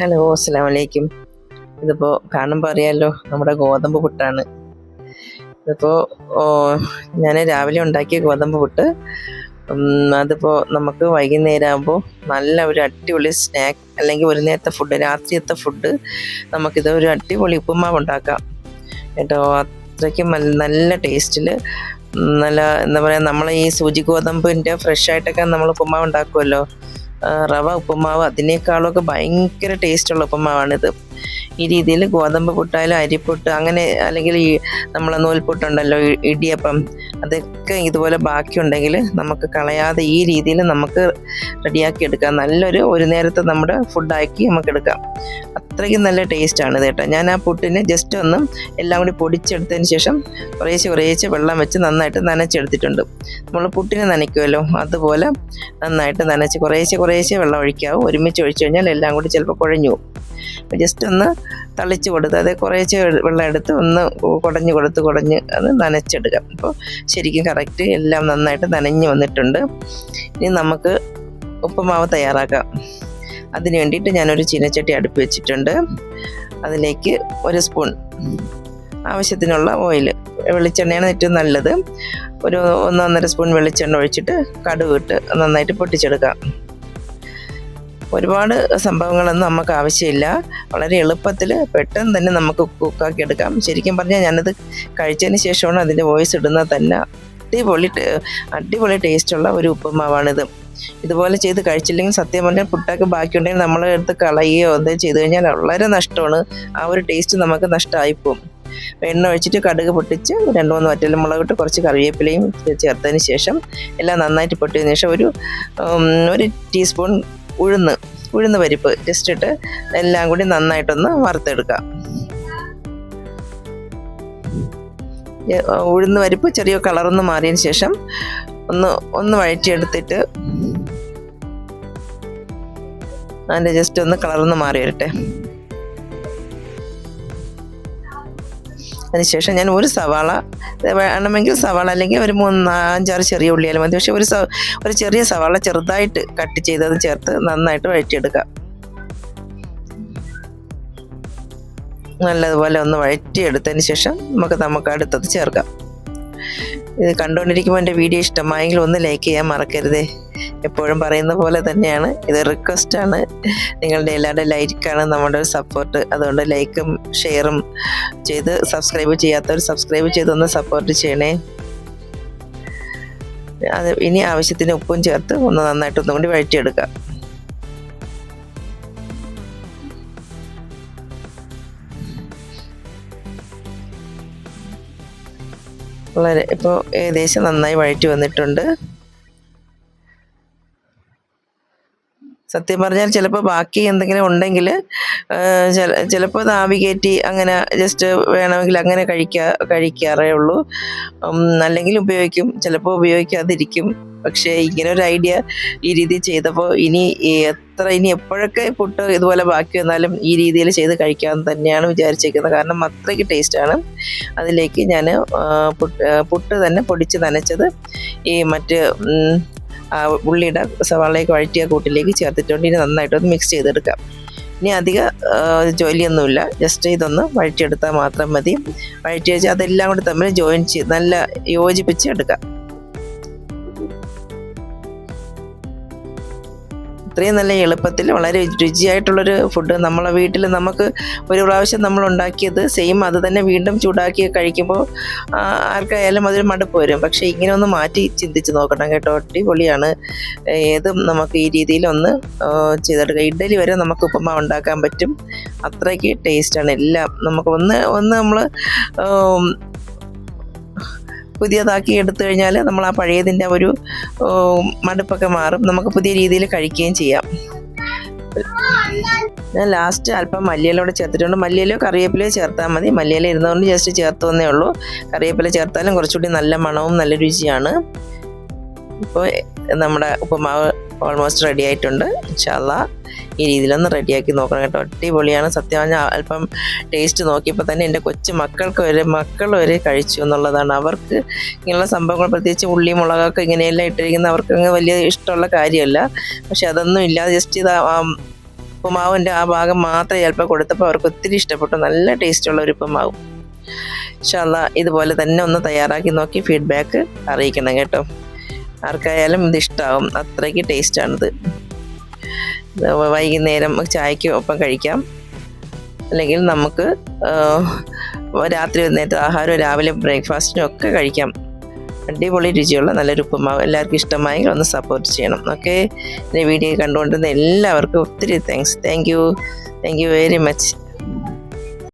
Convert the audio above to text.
Hello അസ്സാം വലൈക്കും ഇതിപ്പോൾ കാണുമ്പോൾ അറിയാമല്ലോ നമ്മുടെ ഗോതമ്പ് പുട്ടാണ്. ഇതിപ്പോൾ ഞാൻ രാവിലെ ഉണ്ടാക്കിയ ഗോതമ്പ് പുട്ട്. അതിപ്പോൾ നമുക്ക് വൈകുന്നേരം ആകുമ്പോൾ നല്ല ഒരു അടിപൊളി സ്നാക്ക് അല്ലെങ്കിൽ ഒരു നേരത്തെ ഫുഡ് രാത്രിയത്തെ ഫുഡ് നമുക്കിത് ഒരു അടിപൊളി ഉപ്പുമാവ് ഉണ്ടാക്കാം. കേട്ടോ അത്രയ്ക്കും നല്ല- ടേസ്റ്റിൽ നല്ല എന്താ പറയുക നമ്മൾ ഈ സൂചി ഗോതമ്പിന്റെ ഫ്രഷ് ആയിട്ടൊക്കെ നമ്മൾ ഉപ്പുമാവ് ഉണ്ടാക്കുമല്ലോ റവ ഉപ്പുമാവ് അതിനേക്കാളൊക്കെ ഭയങ്കര ടേസ്റ്റുള്ള ഉപ്പുമാവാണിത്. ഈ രീതിയിൽ ഗോതമ്പ് പുട്ടായാലും അരിപ്പുട്ട് അങ്ങനെ അല്ലെങ്കിൽ ഈ നമ്മളെ നൂൽപുട്ടുണ്ടല്ലോ ഇടിയപ്പം അതൊക്കെ ഇതുപോലെ ബാക്കിയുണ്ടെങ്കിൽ നമുക്ക് കളയാതെ ഈ രീതിയിൽ നമുക്ക് റെഡിയാക്കി എടുക്കാം. നല്ലൊരു ഒരു നേരത്തെ നമ്മുടെ ഫുഡാക്കി നമുക്ക് എടുക്കാം. അത്രയ്ക്കും നല്ല ടേസ്റ്റാണ് കേട്ടോ. ഞാൻ ആ പുട്ടിനെ ജസ്റ്റ് ഒന്ന് എല്ലാം കൂടി പൊടിച്ചെടുത്തതിന് ശേഷം കുറേശ്ശെ കുറേശ്ശെ വെള്ളം വെച്ച് നന്നായിട്ട് നനച്ചെടുത്തിട്ടുണ്ട്. നമ്മൾ പുട്ടിനെ നനയ്ക്കുമല്ലോ. അതുപോലെ നന്നായിട്ട് നനച്ച് കുറേശ്ശെ കുറേശ്ശെ വെള്ളം ഒഴിക്കാവും. ഒരുമിച്ച് ഒഴിച്ചു കഴിഞ്ഞാൽ എല്ലാം കൂടി ചിലപ്പോൾ കുഴഞ്ഞു പോകും. ജസ്റ്റ് ഒന്ന് തളിച്ച് കൊടുത്ത് അത് കുറേശ്ശെ വെള്ളം എടുത്ത് ഒന്ന് കുടഞ്ഞ് കൊടുത്ത് കുടഞ്ഞ് അത് നനച്ചെടുക്കാം. അപ്പോൾ ശരിക്കും കറക്റ്റ് എല്ലാം നന്നായിട്ട് നനഞ്ഞ് വന്നിട്ടുണ്ട്. ഇനി നമുക്ക് ഉപ്പുമാവ് തയ്യാറാക്കാം. അതിന് വേണ്ടിയിട്ട് ഞാനൊരു ചീനച്ചട്ടി അടുപ്പ് വെച്ചിട്ടുണ്ട്. അതിലേക്ക് ഒരു സ്പൂൺ ആവശ്യത്തിനുള്ള ഓയിൽ വെളിച്ചെണ്ണയാണ് ഏറ്റവും നല്ലത്. ഒരു ഒന്നൊന്നര സ്പൂൺ വെളിച്ചെണ്ണ ഒഴിച്ചിട്ട് കടുക് ഇട്ട് നന്നായിട്ട് പൊട്ടിച്ചെടുക്കാം. ഒരുപാട് സംഭവങ്ങളൊന്നും നമുക്ക് ആവശ്യമില്ല. വളരെ എളുപ്പത്തിൽ പെട്ടെന്ന് തന്നെ നമുക്ക് കുക്കാക്കി എടുക്കാം. ശരിക്കും പറഞ്ഞാൽ ഞാനത് കഴിച്ചതിന് ശേഷമാണ് അതിന്റെ വോയിസ് ഇടുന്നത് തന്നെ. അടിപൊളി അടിപൊളി ടേസ്റ്റുള്ള ഒരു ഉപ്പുമാവാണിത്. ഇതുപോലെ ചെയ്ത് കഴിച്ചില്ലെങ്കിൽ സത്യം പറഞ്ഞാൽ പുട്ടൊക്കെ ബാക്കിയുണ്ടെങ്കിൽ നമ്മളെ എടുത്ത് കളയുകയോ എന്തെങ്കിലും ചെയ്ത് കഴിഞ്ഞാൽ വളരെ നഷ്ടമാണ്. ആ ഒരു ടേസ്റ്റ് നമുക്ക് നഷ്ടമായിപ്പോവും എണ്ണ ഒഴിച്ചിട്ട് കടുക് പൊട്ടിച്ച് രണ്ട് മൂന്ന് വറ്റൽ മുളകിട്ട് കുറച്ച് കറിവേപ്പിലയും ചേർത്തതിന് ശേഷം എല്ലാം നന്നായിട്ട് പൊട്ടിയതിന് ശേഷം ഒരു ഒരു ടീസ്പൂൺ ഉഴുന്ന് ഉഴുന്ന് പരിപ്പ് ജസ്റ്റ് ഇട്ട് എല്ലാം കൂടി നന്നായിട്ടൊന്ന് വറുത്തെടുക്കാം ഉഴുന്ന് പരിപ്പ് ചെറിയ കളറൊന്ന് മാറിയതിന് ശേഷം ഒന്ന് ഒന്ന് വഴറ്റിയെടുത്തിട്ട് അതിന്റെ ജസ്റ്റ് ഒന്ന് കളറൊന്ന് മാറി വരട്ടെ. അതിനുശേഷം ഞാൻ ഒരു സവാള വേണമെങ്കിൽ സവാള അല്ലെങ്കിൽ ഒരു മൂന്ന് അഞ്ചാറ് ചെറിയ ഉള്ളിയാലും മതി. പക്ഷെ ഒരു ഒരു ചെറിയ സവാള ചെറുതായിട്ട് കട്ട് ചെയ്തത് ചേർത്ത് നന്നായിട്ട് വഴറ്റിയെടുക്കാം. നല്ലതുപോലെ ഒന്ന് വഴറ്റിയെടുത്തതിന് ശേഷം നമുക്ക് നമുക്ക് അടുത്തത് ചേർക്കാം. ഇത് കണ്ടുകൊണ്ടിരിക്കുമ്പോൾ എന്റെ വീഡിയോ ഇഷ്ടമായെങ്കിൽ ഒന്ന് ലൈക്ക് ചെയ്യാൻ മറക്കരുതേ. എപ്പോഴും പറയുന്ന പോലെ തന്നെയാണ്. ഇത് റിക്വസ്റ്റ് ആണ്. നിങ്ങളുടെ എല്ലാവരുടെ ലൈക്കാണ് നമ്മുടെ ഒരു സപ്പോർട്ട് അതുകൊണ്ട് ലൈക്കും ഷെയറും ചെയ്ത് സബ്സ്ക്രൈബ് ചെയ്യാത്തവർ സബ്സ്ക്രൈബ് ചെയ്തൊന്ന് സപ്പോർട്ട് ചെയ്യണേ. അത് ഇനി ആവശ്യത്തിന് ഉപ്പും ചേർത്ത് ഒന്ന് നന്നായിട്ട് ഒന്നും കൂടി വഴറ്റിയെടുക്കാം. വളരെ ഇപ്പോൾ ഏകദേശം നന്നായി വഴറ്റി വന്നിട്ടുണ്ട്. സത്യം പറഞ്ഞാൽ ചിലപ്പോൾ ബാക്കി എന്തെങ്കിലും ഉണ്ടെങ്കിൽ ചില ചിലപ്പോൾ കയറ്റി അങ്ങനെ ജസ്റ്റ് വേണമെങ്കിൽ അങ്ങനെ കഴിക്കാ കഴിക്കാറേ ഉള്ളൂ. അല്ലെങ്കിൽ ഉപയോഗിക്കും ചിലപ്പോൾ ഉപയോഗിക്കാതിരിക്കും. പക്ഷേ ഇങ്ങനെ ഒരു ഐഡിയ ഈ രീതിയിൽ ചെയ്തപ്പോൾ ഇനി എത്ര ഇനി എപ്പോഴൊക്കെ പുട്ട് ഇതുപോലെ ബാക്കി വന്നാലും ഈ രീതിയിൽ ചെയ്ത് കഴിക്കാമെന്ന് തന്നെയാണ് വിചാരിച്ചിരിക്കുന്നത്. കാരണം അത്രയ്ക്ക് ടേസ്റ്റാണ് അതിലേക്ക് ഞാൻ പുട്ട് പുട്ട് തന്നെ പൊടിച്ച് നനച്ചത് ഈ മറ്റ് ആ ഉള്ളിയുടെ സവാളയൊക്കെ വഴറ്റിയ കൂട്ടിലേക്ക് ചേർത്തിട്ടുണ്ട്. ഇനി നന്നായിട്ടൊന്ന് മിക്സ് ചെയ്തെടുക്കാം. ഇനി അധികം ജോലിയൊന്നുമില്ല. ജസ്റ്റ് ഇതൊന്ന് വഴറ്റിയെടുത്താൽ മാത്രം മതി. വഴറ്റി വെച്ചാൽ അതെല്ലാം കൂടി തമ്മിൽ ജോയിൻ ചെയ്ത് നല്ല യോജിപ്പിച്ച് എടുക്കാം. ഇത്രയും നല്ല എളുപ്പത്തിൽ വളരെ രുചിയായിട്ടുള്ളൊരു ഫുഡ് നമ്മളെ വീട്ടിൽ നമുക്ക് ഒരു പ്രാവശ്യം നമ്മൾ ഉണ്ടാക്കിയത് സെയിം അത് തന്നെ വീണ്ടും ചൂടാക്കി കഴിക്കുമ്പോൾ ആർക്കായാലും അതൊരു മടുപ്പ് വരും. പക്ഷേ ഇങ്ങനെ ഒന്ന് മാറ്റി ചിന്തിച്ച് നോക്കണം കേട്ടോ. അടിപൊളിയാണ്. ഏതും നമുക്ക് ഈ രീതിയിൽ ഒന്ന് ചെയ്തെടുക്കാം. ഇഡ്ഡലി വരെ നമുക്ക് ഉപ്പുമാവ് ഉണ്ടാക്കാൻ പറ്റും. അത്രയ്ക്ക് ടേസ്റ്റാണ് എല്ലാം നമുക്ക് ഒന്ന് ഒന്ന് നമ്മൾ പുതിയതാക്കി എടുത്തു കഴിഞ്ഞാൽ നമ്മൾ ആ പഴയതിന്റെ ഒരു മടുപ്പൊക്കെ മാറും. നമുക്ക് പുതിയ രീതിയിൽ കഴിക്കുകയും ചെയ്യാം. ഞാൻ ലാസ്റ്റ് അല്പം മല്ലിയിലൂടെ ചേർത്തിട്ടുണ്ട്. മല്ലിയിലോ കറിവേപ്പിലയോ ചേർത്താൽ മതി. മല്ലിയില ഇരുന്നുകൊണ്ട് ജസ്റ്റ് ചേർത്തുവന്നേ ഉള്ളൂ. കറിവേപ്പില ചേർത്താലും കുറച്ചുകൂടി നല്ല മണവും നല്ല രുചിയാണ്. ഇപ്പോൾ നമ്മുടെ ഉപ്പുമാവ് ഓൾമോസ്റ്റ് റെഡി ആയിട്ടുണ്ട്. ഇൻഷാല്ല ഈ രീതിയിലൊന്ന് റെഡിയാക്കി നോക്കണം കേട്ടോ. അടിപൊളിയാണ്. സത്യം പറഞ്ഞാൽ അല്പം ടേസ്റ്റ് നോക്കിയപ്പോൾ തന്നെ എന്റെ കൊച്ചു മക്കൾക്ക് വരെ മക്കൾ വരെ കഴിച്ചു എന്നുള്ളതാണ്. അവർക്ക് ഇങ്ങനെയുള്ള സംഭവങ്ങൾ പ്രത്യേകിച്ച് ഉള്ളി മുളകൊക്കെ ഇങ്ങനെയെല്ലാം ഇട്ടിരിക്കുന്ന അവർക്ക് അങ്ങ് വലിയ ഇഷ്ടമുള്ള കാര്യമല്ല. പക്ഷെ അതൊന്നും ഇല്ലാതെ ജസ്റ്റ് ഇത് ഉപ്പുമാവിന്റെ ആ ഭാഗം മാത്രം ചിലപ്പോൾ കൊടുത്തപ്പോൾ അവർക്ക് ഒത്തിരി ഇഷ്ടപ്പെട്ടു. നല്ല ടേസ്റ്റുള്ള ഒരു ഉപ്പുമാവും. ഇൻഷാല്ല ഇതുപോലെ തന്നെ ഒന്ന് തയ്യാറാക്കി നോക്കി ഫീഡ്ബാക്ക് അറിയിക്കണം കേട്ടോ. ആർക്കായാലും ഇത് ഇഷ്ടമാകും അത്രയ്ക്ക് ടേസ്റ്റാണിത്. വൈകുന്നേരം ചായക്ക് ഒപ്പം കഴിക്കാം. അല്ലെങ്കിൽ നമുക്ക് രാത്രി നേരത്തെ ആഹാരം രാവിലെ ബ്രേക്ക്ഫാസ്റ്റിനും ഒക്കെ കഴിക്കാം. അടിപൊളി രുചിയുള്ള നല്ലൊരു ഉപ്പുമാവ്. എല്ലാവർക്കും ഇഷ്ടമായെങ്കിൽ ഒന്ന് സപ്പോർട്ട് ചെയ്യണം. ഓക്കെ? എന്റെ വീഡിയോ കണ്ടുകൊണ്ടിരുന്ന എല്ലാവർക്കും ഒത്തിരി thanks thank you thank you very much